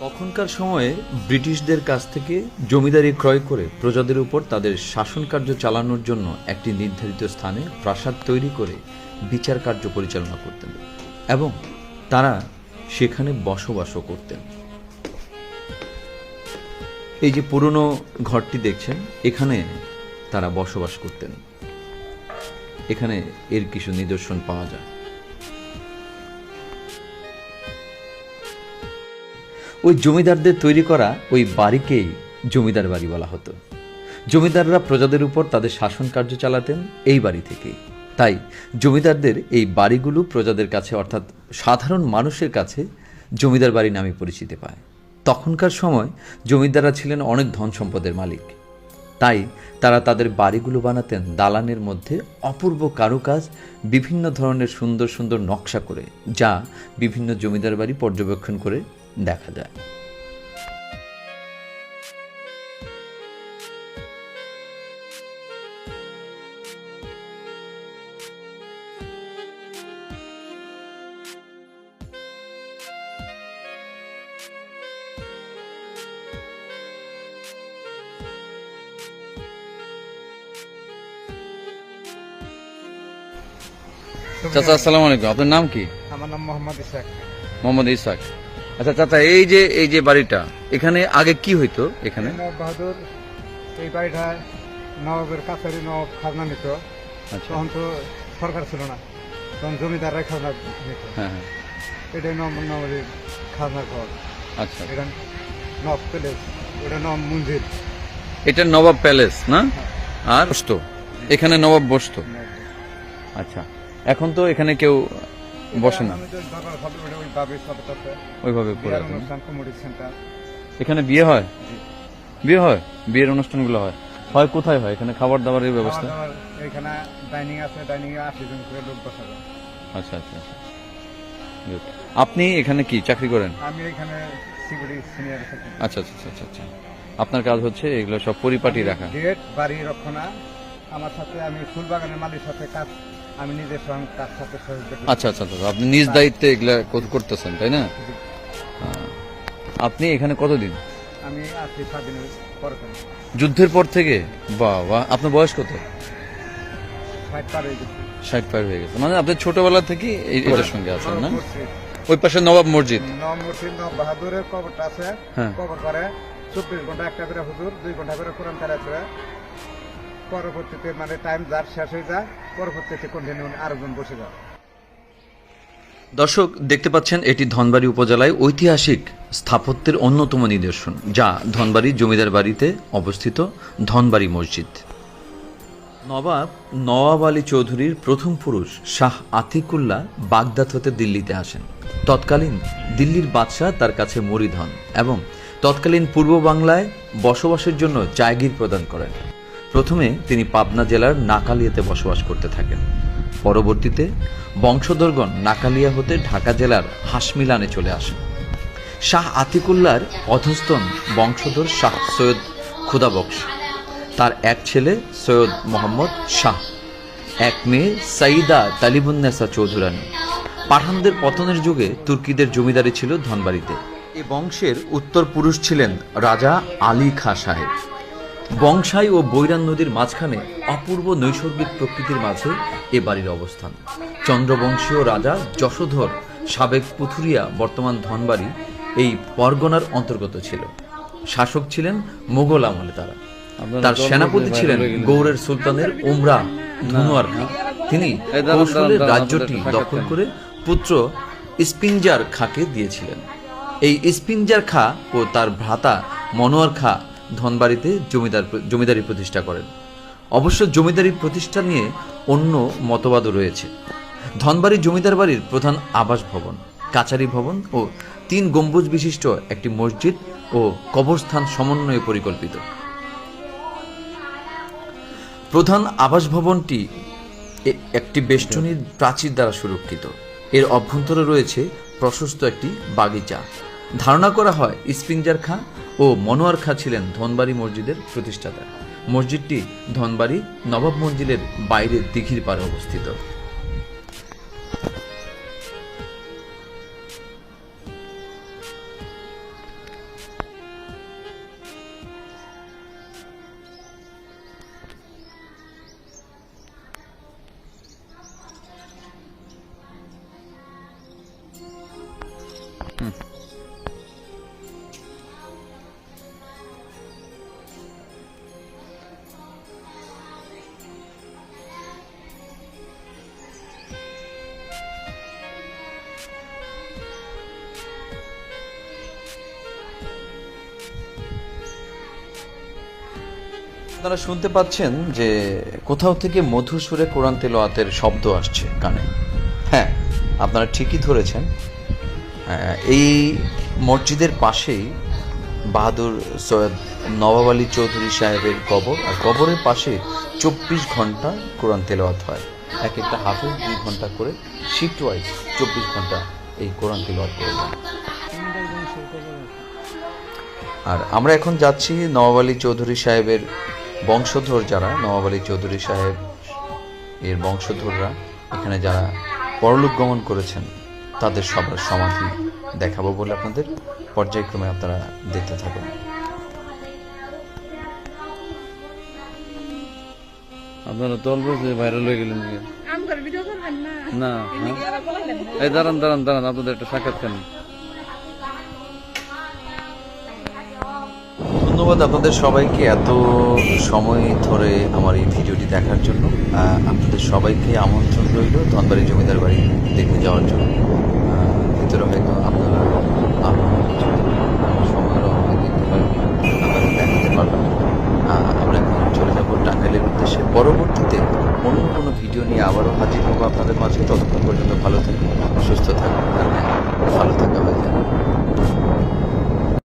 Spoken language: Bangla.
তখনকার সময়ে ব্রিটিশদের কাছ থেকে জমিদারি ক্রয় করে প্রজাদের উপর তাদের শাসন কার্য চালানোর জন্য একটি নির্ধারিত স্থানে প্রাসাদ তৈরি করে বিচার কার্য পরিচালনা করতেন এবং তারা সেখানে বসবাসও করতেন। এই যে পুরনো ঘরটি দেখছেন, এখানে তারা বসবাস করতেন। এখানে এর কিছু নিদর্শন পাওয়া যায়। ওই জমিদারদের তৈরি করা ওই বাড়িকেই জমিদার বাড়ি বলা হতো। জমিদাররা প্রজাদের উপর তাদের শাসন কার্য চালাতেন এই বাড়ি থেকেই। তাই জমিদারদের এই বাড়িগুলো প্রজাদের কাছে অর্থাৎ সাধারণ মানুষের কাছে জমিদার বাড়ি নামে পরিচিতি পায়। তখনকার সময় জমিদাররা ছিলেন অনেক ধন সম্পদের মালিক। তাই তারা তাদের বাড়িগুলো বানাতেন দালানের মধ্যে অপূর্ব কারুকাজ, বিভিন্ন ধরনের সুন্দর সুন্দর নকশা করে, যা বিভিন্ন জমিদার বাড়ি পর্যবেক্ষণ করে দেখা যায়। চাচা আসসালামু আলাইকুম। আপনার নাম কি? আমার নাম মোহাম্মদ ইসাক মোহাম্মদ ইসাক আচ্ছা চাচা এই যে এই যে বাড়িটা এখানে আগে কি হইতো এখানে? নবাব বাহাদুর এই বাড়িটা নবাবের কাছারি নবাব খাজনা নিত। আচ্ছা। তখন তো সরকার ছিল না তখন জমিদাররাই খাজনা নিত। হ্যাঁ হ্যাঁ। এটাই নব নবাবের খাজনার ঘর। আচ্ছা। এটা নব প্যালেস এটা নব মন্দির। এটা নবাব প্যালেস না? আর বসতো? এখানে নবাব বসতো। আচ্ছা। এখন তো এখানে কেউ বসে না। ওইভাবে করে। অনুষ্ঠান এখানে বিয়ে হয়? বিয়ে হয়? বিয়ের অনুষ্ঠানগুলো হয়? হয় কোথায় হয়? এখানে খাবার দাবারের ব্যবস্থা এখানে ডাইনিং আছে ডাইনিং এ আশি জন করে লোক বসা আচ্ছা আচ্ছা আচ্ছা। আপনি এখানে কি? চাকরি করেন? আমি এখানে সিকিউরিটি সিনিয়র আচ্ছা আচ্ছা আচ্ছা আচ্ছা আচ্ছা। আপনার কাজ হচ্ছে এগুলো সব পরিপাটি রাখা। গেট বাড়ি রক্ষণা। আমার সাথে আমি ফুল বাগানের মালির সাথে কাজ আমি নিজের সঙ্গে তার সাথে আচ্ছা আচ্ছা আচ্ছা আপনি নিজ দায়িত্বে এগুলা করতেছেন তাই না? আপনি এখানে কতদিন? আমি আছি সাত পর যুদ্ধের পর থেকে? বাহ আপনার বয়স কত? ষাট পার হয়ে গেছি। মানে আপনি ছোটবেলা থেকে এটার সঙ্গে আছেন না? ওই পাশে নবাব মসজিদ। নব মুর্শিদ নব বাহাদুরের কবরটা আছে। হ্যাঁ। কবর করে চব্বিশ ঘণ্টা একটা করে হুজুর দুই ঘণ্টা করে কোরআন আছে পরবর্তীতে মানে টাইম যার শেষ হয়ে যায়, পরবর্তীতে কন্টিনিউ আরেকজন বসে যায় দর্শক, দেখতে পাচ্ছেন এটি ধনবাড়ি উপজেলায় ঐতিহাসিক স্থাপত্যের অন্যতম নিদর্শন, যা ধনবাড়ি জমিদার বাড়িতে অবস্থিত ধনবাড়ি মসজিদ। নবাব নওয়াব আলী চৌধুরীর প্রথম পুরুষ শাহ আতিকুল্লাহ বাগদাদ হতে দিল্লিতে আসেন। তৎকালীন দিল্লির বাদশাহ তার কাছে মরিধন এবং তৎকালীন পূর্ব বাংলায় বসবাসের জন্য জায়গির প্রদান করেন। প্রথমে তিনি পাবনা জেলার নাকালিয়াতে বসবাস করতে থাকেন। পরবর্তীতে বংশধরগণ নাকালিয়া হতে ঢাকা জেলার হাসমিলানে চলে আসেন। শাহ আতিকুল্লার অধস্তন বংশধর শাহ সৈয়দ খুদাবক্স তার এক ছেলে সৈয়দ মোহাম্মদ শাহ। এক মেয়ে সাইদা তালিবুন্নেসা চৌধুরানী। পাঠানদের পতনের যুগে তুর্কিদের জমিদারি ছিল ধনবাড়িতে। এ বংশের উত্তর পুরুষ ছিলেন রাজা আলী খাঁ সাহেব। বংশাই ও বৈরান নদীর মাঝখানে অপূর্ব নৈসর্গিক প্রকৃতির মাঝে এ বাড়ির অবস্থান। চন্দ্রবংশীয় রাজা যশোধর সাবেক পুথুরিয়া বর্তমান ধনবাড়ি এই পরগনার অন্তর্গত ছিল। শাসক ছিলেন মোগল আমলে তারা। তার সেনাপতি ছিলেন গৌড়ের সুলতানের উমরা ধনুয়ার খাঁ তিনি কৌশলে রাজ্যটি দখল করে পুত্র স্পিনজার খাঁকে দিয়েছিলেন। এই স্পিনজার খা ও তার ভ্রাতা মনোয়ার খা ধনবাড়িতে জমিদার জমিদারি প্রতিষ্ঠা করেন। অবশ্য জমিদারি প্রতিষ্ঠা নিয়ে অন্য মতবাদও রয়েছে। ধনবাড়ি জমিদার বাড়ির প্রধান আবাস ভবন কাচারি ভবন ও তিন গম্বুজ বিশিষ্ট একটি মসজিদ ও কবরস্থান সমন্বয়ে পরিকল্পিত। প্রধান আবাস ভবনটি একটি বেষ্টনীর প্রাচীর দ্বারা সুরক্ষিত। এর অভ্যন্তরে রয়েছে প্রশস্ত একটি বাগিচা। ধারণা করা হয় স্প্রিংজার খাঁ ও মনোয়ার খাঁ ছিলেন ধনবাড়ি মসজিদের প্রতিষ্ঠাতা। মসজিদটি ধনবাড়ি নবাব মঞ্জিলের বাইরে দিঘির পাড়ে অবস্থিত। আপনারা শুনতে পাচ্ছেন যে কোথাও থেকে মধুর সুরে কোরআন তেলোয়াতের শব্দ আসছে কানে। হ্যাঁ আপনারা ঠিকই ধরেছেন। এই মসজিদের পাশেই বাহাদুর সৈয়দ নবাব আলী চৌধুরী সাহেবের কবর, আর কবরের পাশে চব্বিশ ঘণ্টা কোরআন তেলাওয়াত হয়। এক একটা হাফেজ দুই ঘণ্টা করে শিফট ওয়াইজ চব্বিশ ঘণ্টা এই কোরআন তেলাওয়াত করে আর আমরা এখন যাচ্ছি নবাব আলী চৌধুরী সাহেবের বংশধর যারা নবাব আলী চৌধুরী সাহেব এর বংশধররা এখানে যারা পরলোক গমন করেছেন তাদের সবার সমাধি দেখাবো বলে আপনাদের পর্যায়ক্রমে আপনারা দেখতে থাকুন। আপনারা তলবে যে ভাইরাল হয়ে গেলেন না? না হ্যাঁ? এই দাঁড়ান দাঁড়ান দাঁড়ান আপনাদের একটা সাক্ষাৎ ধন্যবাদ আপনাদের সবাইকে এত সময় ধরে আমার এই ভিডিওটি দেখার জন্য। আপনাদের সবাইকে আমন্ত্রণ রইল ধনবাড়ি জমিদার বাড়ি দেখে যাওয়ার জন্য। ভিতরে হয়তো আপনারা দেখতে পারবেন পারবেন। আমরা এখন চলে উদ্দেশ্যে। পরবর্তীতে অন্য কোনো ভিডিও নিয়ে আবারও হাজির হব আপনাদের মাঝে। ততক্ষণ পর্যন্ত ভালো থাকুন, সুস্থ থাকুন ভালো থাকা হয়ে যাবে